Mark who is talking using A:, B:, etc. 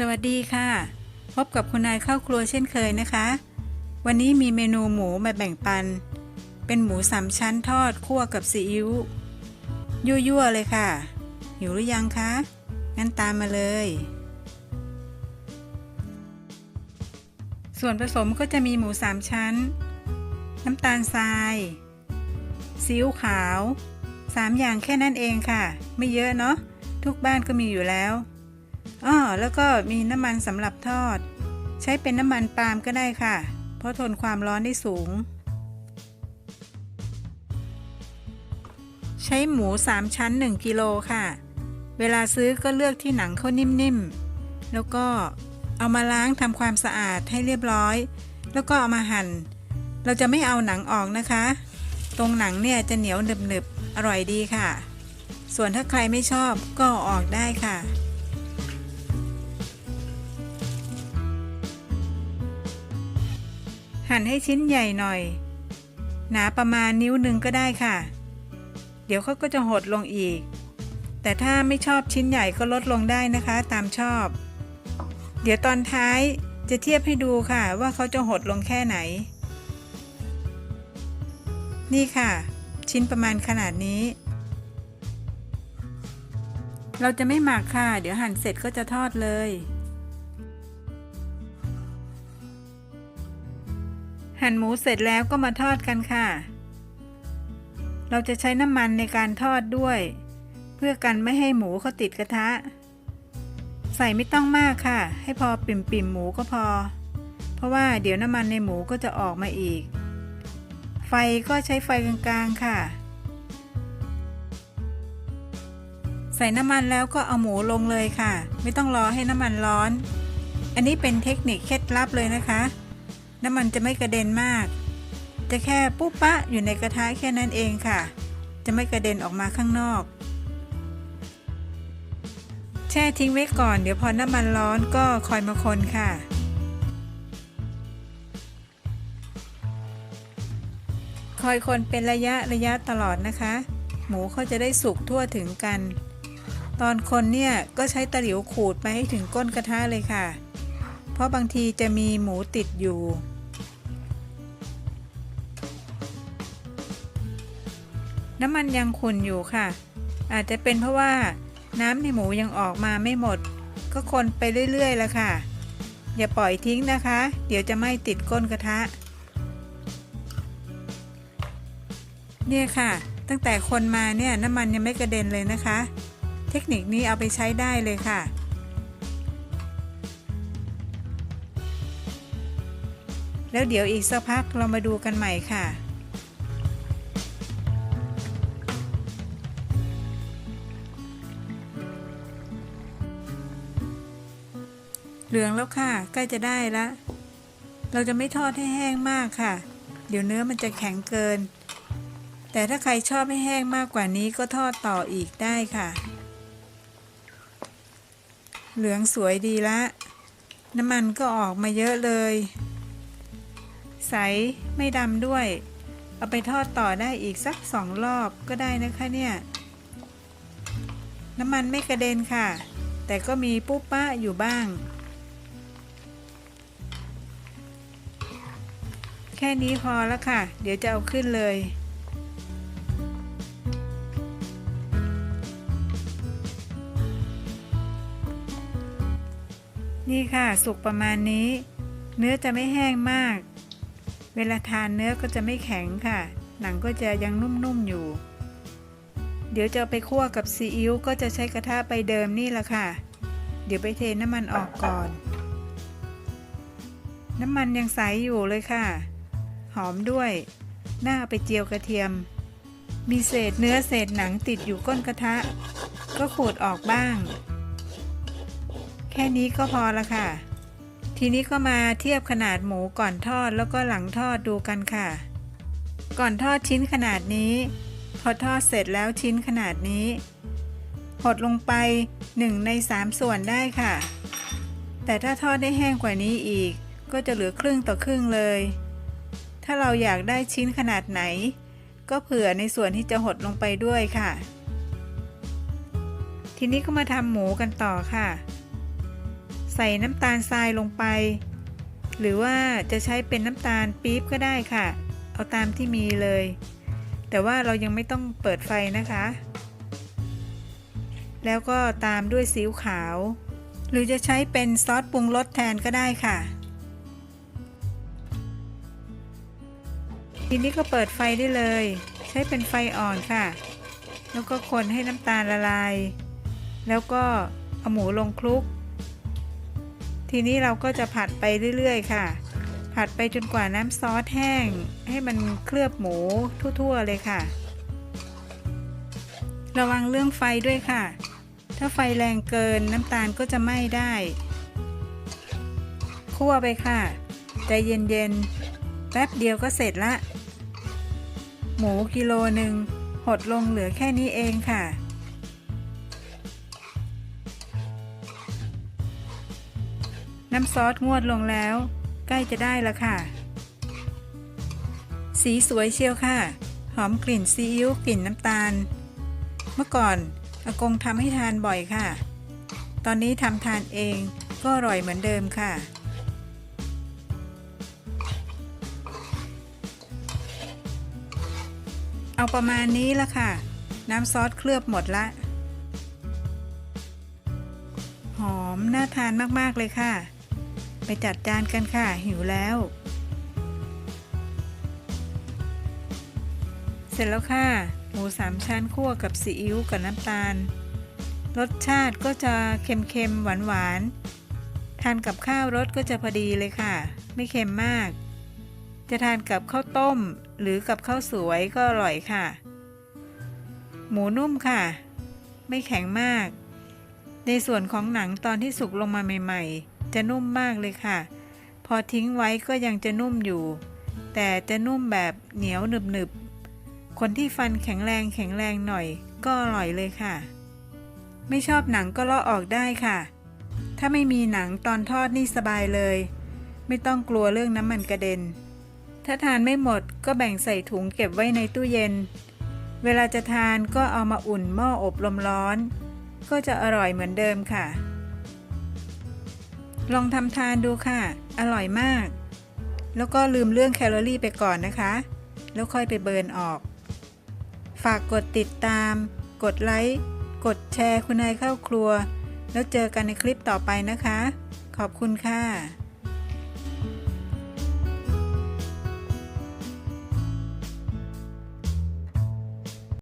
A: สวัสดีค่ะ พบกับคุณนายเข้าครัวเช่นเคยนะคะ วันนี้มีเมนูหมูมาแบ่งปัน เป็นหมูสามชั้นทอดคั่วกับซีอิ๊วยั่วๆเลยค่ะ หิวหรือยังคะ งั้นตามมาเลย ส่วนผสมก็จะมีหมูสามชั้น น้ำตาลทรายซีอิ๊วขาวสามอย่างแค่นั้นเองค่ะ ไม่เยอะเนาะทุกบ้านก็มีอยู่แล้ว อ้อแล้วก็มีน้ำมันสำหรับทอด ใช้เป็นน้ำมันปาล์มก็ได้ค่ะ เพราะทนความร้อนได้สูง ใช้หมู 3 ชั้น 1กิโลค่ะ เวลาซื้อก็เลือกที่หนังเขานิ่มๆ แล้วก็เอามาล้างทำความสะอาดให้เรียบร้อย แล้วก็เอามาหั่น เราจะไม่เอาหนังออกนะคะ ตรงหนังเนี่ยจะเหนียวหนึบๆ อร่อยดีค่ะ ส่วนถ้าใครไม่ชอบก็ออกได้ค่ะ หั่นให้ชิ้นใหญ่หน่อย หนาประมาณนิ้วหนึ่งก็ได้ค่ะ เดี๋ยวเขาก็จะหดลงอีก แต่ถ้าไม่ชอบชิ้นใหญ่ก็ลดลงได้นะคะตามชอบ เดี๋ยวตอนท้ายจะเทียบให้ดูค่ะว่าเขาจะหดลงแค่ไหน นี่ค่ะ ชิ้นประมาณขนาดนี้ เราจะไม่หมักค่ะ เดี๋ยวหั่นเสร็จก็จะทอดเลย หั่นหมูเสร็จแล้วก็มาทอดกันค่ะ เราจะใช้น้ำมันในการทอดด้วย เพื่อกันไม่ให้หมูเขาติดกระทะ ใส่ไม่ต้องมากค่ะ ให้พอปิ่มปิ่มๆหมูก็พอ เพราะว่าเดี๋ยวน้ำมันในหมูก็จะออกมาอีก ไฟก็ใช้ไฟกลางๆค่ะ ใส่น้ำมันแล้วก็เอาหมูลงเลยค่ะ ไม่ต้องรอให้น้ำมันร้อน อันนี้เป็นเทคนิคเคล็ดลับเลยนะคะ น้ำมันจะไม่กระเด็นมาก จะแค่ปุ๊บปะอยู่ในกระทะแค่นั้นเองค่ะ จะไม่กระเด็นออกมาข้างนอก แช่ทิ้งไว้ก่อนเดี๋ยวพอน้ำมันร้อนก็คอยมาคนค่ะคอยคนเป็นระยะระยะตลอดนะคะ หมูเขาจะได้สุกทั่วถึงกัน ตอนคนเนี่ยก็ใช้ตะหลิวขูดไปให้ถึงก้นกระทะเลยค่ะ เพราะบางทีจะมีหมูติดอยู่ น้ำมันยังขุ่นอยู่ค่ะ อาจจะเป็นเพราะว่าน้ำในหมูยังออกมาไม่หมด ก็คนไปเรื่อยๆแล้วค่ะ อย่าปล่อยทิ้งนะคะ เดี๋ยวจะไม่ติดก้นกระทะ เนี่ยค่ะ ตั้งแต่คนมาเนี่ยน้ำมันยังไม่กระเด็นเลยนะคะ เทคนิคนี้เอาไปใช้ได้เลยค่ะแล้วเดี๋ยวอีกสักพักเรามาดูกันใหม่ค่ะ เหลืองแล้วค่ะ ใกล้จะได้ละ เราจะไม่ทอดให้แห้งมากค่ะ เดี๋ยวเนื้อมันจะแข็งเกิน แต่ถ้าใครชอบให้แห้งมากกว่านี้ก็ทอดต่ออีกได้ค่ะ เหลืองสวยดีละ น้ำมันก็ออกมาเยอะเลย ใสไม่ดำด้วย เอาไปทอดต่อได้อีกสักสองรอบก็ได้นะคะเนี่ย น้ำมันไม่กระเด็นค่ะแต่ก็มีปุ๊บป้าอยู่บ้าง แค่นี้พอแล้วค่ะ เดี๋ยวจะเอาขึ้นเลย นี่ค่ะสุกประมาณนี้ เนื้อจะไม่แห้งมาก เวลาทานเนื้อก็จะไม่แข็งค่ะ หนังก็จะยังนุ่มๆอยู่ เดี๋ยวจะไปคั่วกับซีอิ๊วก็จะใช้กระทะไปเดิมนี่แหละค่ะ เดี๋ยวไปเทน้ำมันออกก่อนน้ำมันยังใสอยู่เลยค่ะ หอมด้วยน่าเอาไปเจียวกระเทียม มีเศษเนื้อเศษหนังติดอยู่ก้นกระทะ ก็ขูดออกบ้าง แค่นี้ก็พอละค่ะ ทีนี้ก็มาเทียบขนาดหมูก่อนทอดแล้วก็หลังทอดดูกันค่ะ ก่อนทอดชิ้นขนาดนี้ พอทอดเสร็จแล้วชิ้นขนาดนี้หดลงไป 1 ใน 3 ส่วนได้ค่ะ แต่ถ้าทอดได้แห้งกว่านี้อีก ก็จะเหลือครึ่งต่อครึ่งเลย ถ้าเราอยากได้ชิ้นขนาดไหน ก็เผื่อในส่วนที่จะหดลงไปด้วยค่ะ ทีนี้ก็มาทำหมูกันต่อค่ะ ใส่น้ำตาลทรายลงไป หรือว่าจะใช้เป็นน้ำตาลปี๊บก็ได้ค่ะ เอาตามที่มีเลย แต่ว่าเรายังไม่ต้องเปิดไฟนะคะ แล้วก็ตามด้วยซีอิ๊วขาว หรือจะใช้เป็นซอสปรุงรสแทนก็ได้ค่ะ ทีนี้ก็เปิดไฟได้เลย ใช้เป็นไฟอ่อนค่ะ แล้วก็คนให้น้ำตาลละลาย แล้วก็เอาหมูลงคลุก ทีนี้เราก็จะผัดไปเรื่อยๆ ค่ะ ผัดไปจนกว่าน้ำซอสแห้ง ให้มันเคลือบหมูทั่วๆเลยค่ะ ระวังเรื่องไฟด้วยค่ะ ถ้าไฟแรงเกินน้ำตาลก็จะไหม้ได้ คั่วไปค่ะ ใจเย็นๆ แป๊บเดียวก็เสร็จละ หมูกิโลหนึ่งหดลงเหลือแค่นี้เองค่ะ น้ำซอสงวดลงแล้ว ใกล้จะได้ละค่ะ สีสวยเชียวค่ะ หอมกลิ่นซีอิ๊วกลิ่นน้ำตาล เมื่อก่อนอากงทำให้ทานบ่อยค่ะ ตอนนี้ทำทานเองก็อร่อยเหมือนเดิมค่ะ เอาประมาณนี้ละค่ะ น้ำซอสเคลือบหมดละ หอมน่าทานมาก ๆ เลยค่ะ ไปจัดจานกันค่ะ หิวแล้ว เสร็จแล้วค่ะ หมูสามชั้นคั่วกับซีอิ๊วกับน้ำตาล รสชาติก็จะเค็มๆ หวานๆ ทานกับข้าวรสก็จะพอดีเลยค่ะ ไม่เค็มมาก จะทานกับข้าวต้ม หรือกับข้าวสวยก็อร่อยค่ะ หมูนุ่มค่ะ ไม่แข็งมาก ในส่วนของหนังตอนที่สุกลงมาใหม่ๆ จะนุ่มมากเลยค่ะ พอทิ้งไว้ก็ยังจะนุ่มอยู่ แต่จะนุ่มแบบเหนียวหนึบๆ คนที่ฟันแข็งแรงแข็งแรงหน่อยก็อร่อยเลยค่ะ ไม่ชอบหนังก็เลาะออกได้ค่ะ ถ้าไม่มีหนังตอนทอดนี่สบายเลย ไม่ต้องกลัวเรื่องน้ำมันกระเด็น ถ้าทานไม่หมดก็แบ่งใส่ถุงเก็บไว้ในตู้เย็น เวลาจะทานก็เอามาอุ่นหม้ออบลมร้อน ก็จะอร่อยเหมือนเดิมค่ะ ลองทำทานดูค่ะ อร่อยมาก แล้วก็ลืมเรื่องแคลอรี่ไปก่อนนะคะ แล้วค่อยไปเบิร์นออก ฝากกดติดตาม กดไลค์ กดแชร์คุณนายเข้าครัว แล้วเจอกันในคลิปต่อไปนะคะ ขอบคุณค่ะ